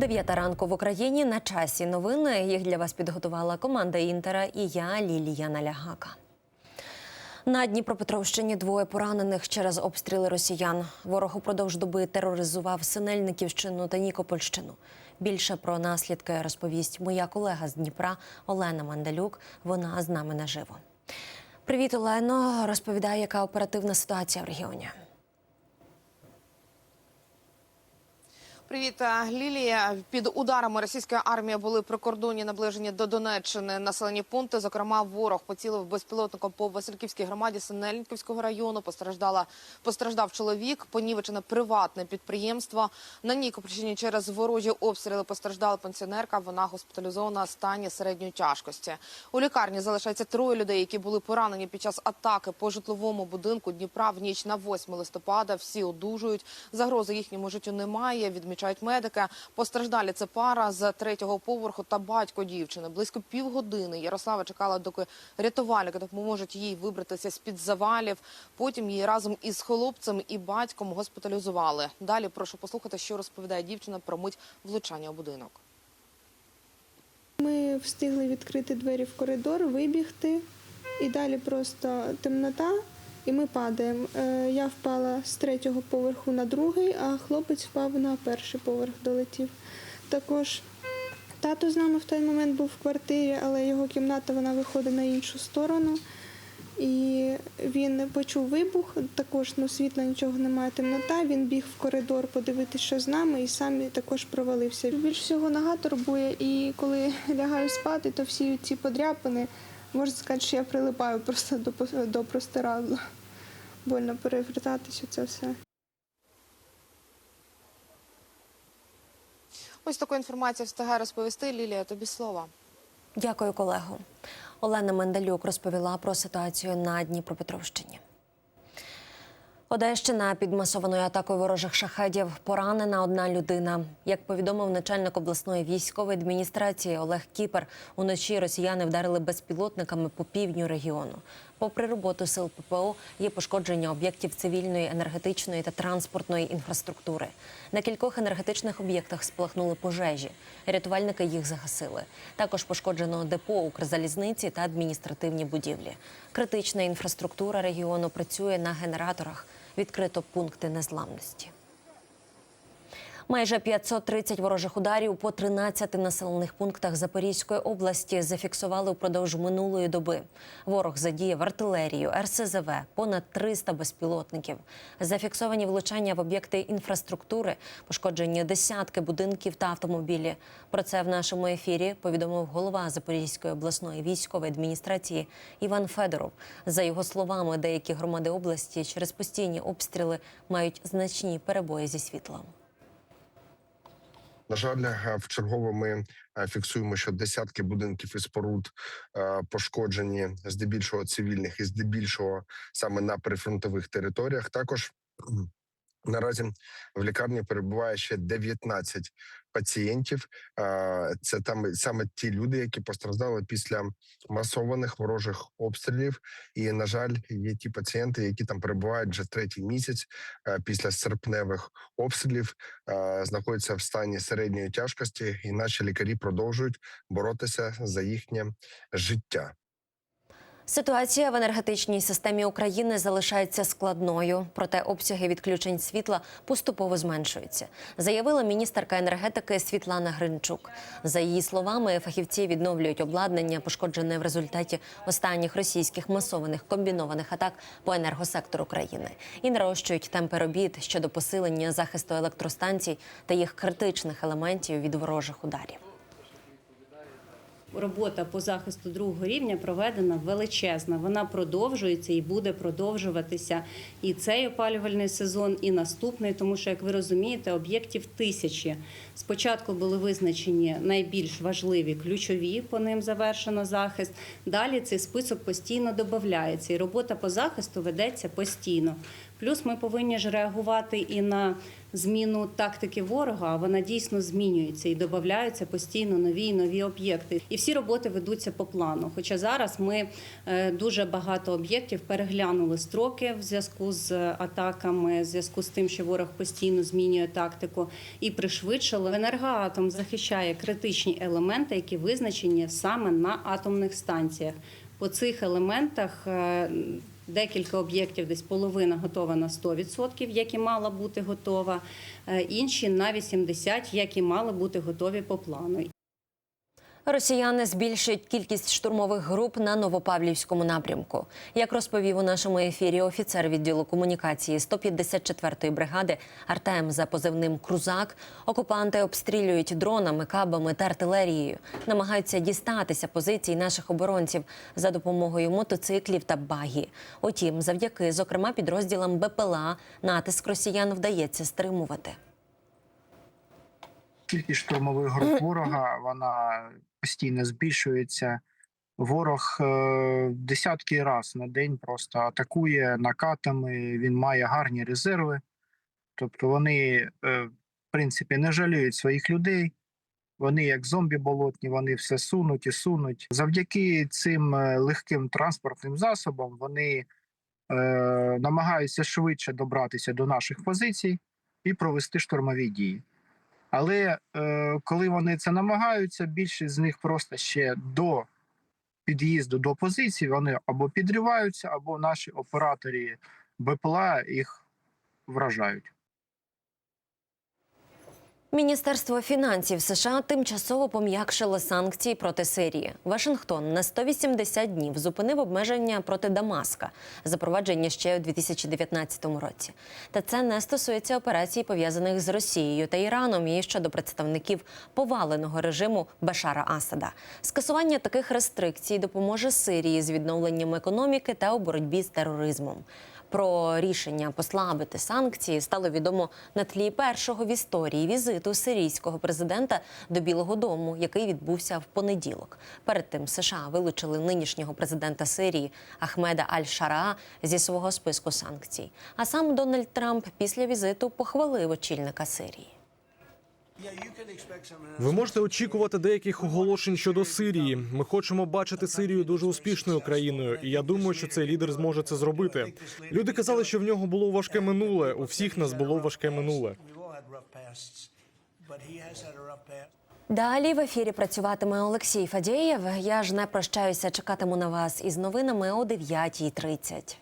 Дев'ята ранку в Україні на часі новини. Їх для вас підготувала команда Інтера і я, Лілія Налягака. На Дніпропетровщині двоє поранених через обстріли росіян. Ворог упродовж доби тероризував Синельниківщину та Нікопольщину. Більше про наслідки розповість моя колега з Дніпра Олена Мандалюк. Вона з нами наживо. Привіт, Олено. Розповідає, яка оперативна ситуація в регіоні. Привіт, е, Лілія. Під ударами російської армії були прикордонні наближені до Донеччини населені пункти. Зокрема, ворог поцілив безпілотником по Васильківській громаді Синельниківського району. Постраждала постраждав чоловік, понівечене приватне підприємство. На Нікопольщині через ворожі обстріли постраждала пенсіонерка. Вона госпіталізована в стані середньої тяжкості. У лікарні залишається троє людей, які були поранені під час атаки по житловому будинку Дніпра в ніч на 8 листопада. Всі одужують. Загрози їхньому життю немає. Відмічають медики. Постраждалі це пара з третього поверху та батько дівчини. Близько півгодини Ярослава чекала, доки рятувальники допоможуть їй вибратися з під завалів. Потім її разом із хлопцем і батьком госпіталізували. Далі прошу послухати, що розповідає дівчина про мить влучання у будинок. Ми встигли відкрити двері в коридор, вибігти, і далі просто темнота, і ми падаємо. Е, Я впала з третього поверху на другий, а хлопець впав на перший поверх, долетів. Також тато з нами в той момент був в квартирі, але його кімната вона виходить на іншу сторону. І він почув вибух, також ну, світла нічого немає, темнота. Він біг в коридор подивитися, що з нами, і сам також провалився. Більш всього нога турбує, і коли лягаю спати, то всі ці подряпини, можна сказати, що я прилипаю просто до, до простирадла. Больно перевертатися це все. Ось таку інформацію встигає розповісти Лілія. Тобі слова. Дякую, колего. Олена Мендалюк розповіла про ситуацію на Дніпропетровщині. Одещина під масованою атакою ворожих шахедів поранена одна людина. Як повідомив начальник обласної військової адміністрації Олег Кіпер, уночі росіяни вдарили безпілотниками по півдню регіону. Попри роботу сил ППО, є пошкодження об'єктів цивільної, енергетичної та транспортної інфраструктури. На кількох енергетичних об'єктах спалахнули пожежі. Рятувальники їх загасили. Також пошкоджено депо Укрзалізниці та адміністративні будівлі. Критична інфраструктура регіону працює на генераторах. Відкрито пункти незламності. Майже 530 ворожих ударів по 13 населених пунктах Запорізької області зафіксували впродовж минулої доби. Ворог задіяв артилерію, РСЗВ, понад 300 безпілотників. Зафіксовані влучання в об'єкти інфраструктури, пошкоджені десятки будинків та автомобілі. Про це в нашому ефірі повідомив голова Запорізької обласної військової адміністрації Іван Федоров. За його словами, деякі громади області через постійні обстріли мають значні перебої зі світлом. На жаль, е, в чергово ми е, фіксуємо, що десятки будинків і споруд е, пошкоджені здебільшого цивільних і здебільшого саме на прифронтових територіях. Також наразі в лікарні перебуває ще 19 пацієнтів. Це там саме ті люди, які постраждали після масованих ворожих обстрілів. І на жаль, є ті пацієнти, які там перебувають вже третій місяць е, після серпневих обстрілів е, знаходяться в стані середньої тяжкості, і наші лікарі продовжують боротися за їхнє життя. Ситуація в енергетичній системі України залишається складною, проте обсяги відключень світла поступово зменшуються, заявила міністерка енергетики Світлана Гринчук. За її словами, фахівці відновлюють обладнання, пошкоджене в результаті останніх російських масованих комбінованих атак по енергосектору країни, і нарощують темпи робіт щодо посилення захисту електростанцій та їх критичних елементів від ворожих ударів. Робота по захисту другого рівня проведена величезна. Вона продовжується і буде продовжуватися і цей опалювальний сезон, і наступний, тому що, як ви розумієте, об'єктів тисячі. Спочатку були визначені найбільш важливі ключові, по ним завершено захист. Далі цей список постійно додається, і робота по захисту ведеться постійно. Плюс ми повинні ж реагувати і на зміну тактики ворога. Вона дійсно змінюється і додаються постійно нові і нові об'єкти. І всі роботи ведуться по плану. Хоча зараз ми е, дуже багато об'єктів переглянули строки в зв'язку з атаками, в зв'язку з тим, що ворог постійно змінює тактику, і пришвидшили. Енергоатом захищає критичні елементи, які визначені саме на атомних станціях. По цих елементах е, декілька об'єктів, десь половина готова на 100%, як і мала бути готова, е, інші на 80%, як мали бути готові по плану. Росіяни збільшують кількість штурмових груп на Новопавлівському напрямку. Як розповів у нашому ефірі офіцер відділу комунікації 154-ї бригади Артем за позивним Крузак, окупанти обстрілюють дронами, кабами та артилерією, намагаються дістатися позицій наших оборонців за допомогою мотоциклів та багі. Утім, завдяки зокрема підрозділам БПЛА натиск росіян вдається стримувати. Кількість штурмових груп ворога вона постійно збільшується. Ворог е, десятки раз на день просто атакує накатами. Він має гарні резерви. Тобто вони, е, в принципі, не жаліють своїх людей. Вони, як зомбі болотні, вони все сунуть і сунуть. Завдяки цим е, легким транспортним засобам вони е, намагаються швидше добратися до наших позицій і провести штурмові дії. Але е, коли вони це намагаються, більшість з них просто ще до під'їзду до позиції вони або підриваються, або наші операторі БПЛА їх вражають. Міністерство фінансів США тимчасово пом'якшило санкції проти Сирії. Вашингтон на 180 днів зупинив обмеження проти Дамаска, запроваджені ще у 2019 році. Та це не стосується операцій, пов'язаних з Росією та Іраном і щодо представників поваленого режиму Башара Асада. Скасування таких рестрикцій допоможе Сирії з відновленням економіки та у боротьбі з тероризмом. Про рішення послабити санкції стало відомо на тлі першого в історії візиту сирійського президента до Білого Дому, який відбувся в понеділок. Перед тим США вилучили нинішнього президента Сирії Ахмеда Аль-Шараа зі свого списку санкцій. А сам Дональд Трамп після візиту похвалив очільника Сирії. Ви можете очікувати деяких оголошень щодо Сирії. Ми хочемо бачити Сирію дуже успішною країною, і я думаю, що цей лідер зможе це зробити. Люди казали, що в нього було важке минуле. У всіх нас було важке минуле. Далі в ефірі працюватиме Олексій Фадєєв. Я ж не прощаюся, чекатиму на вас із новинами о 9.30.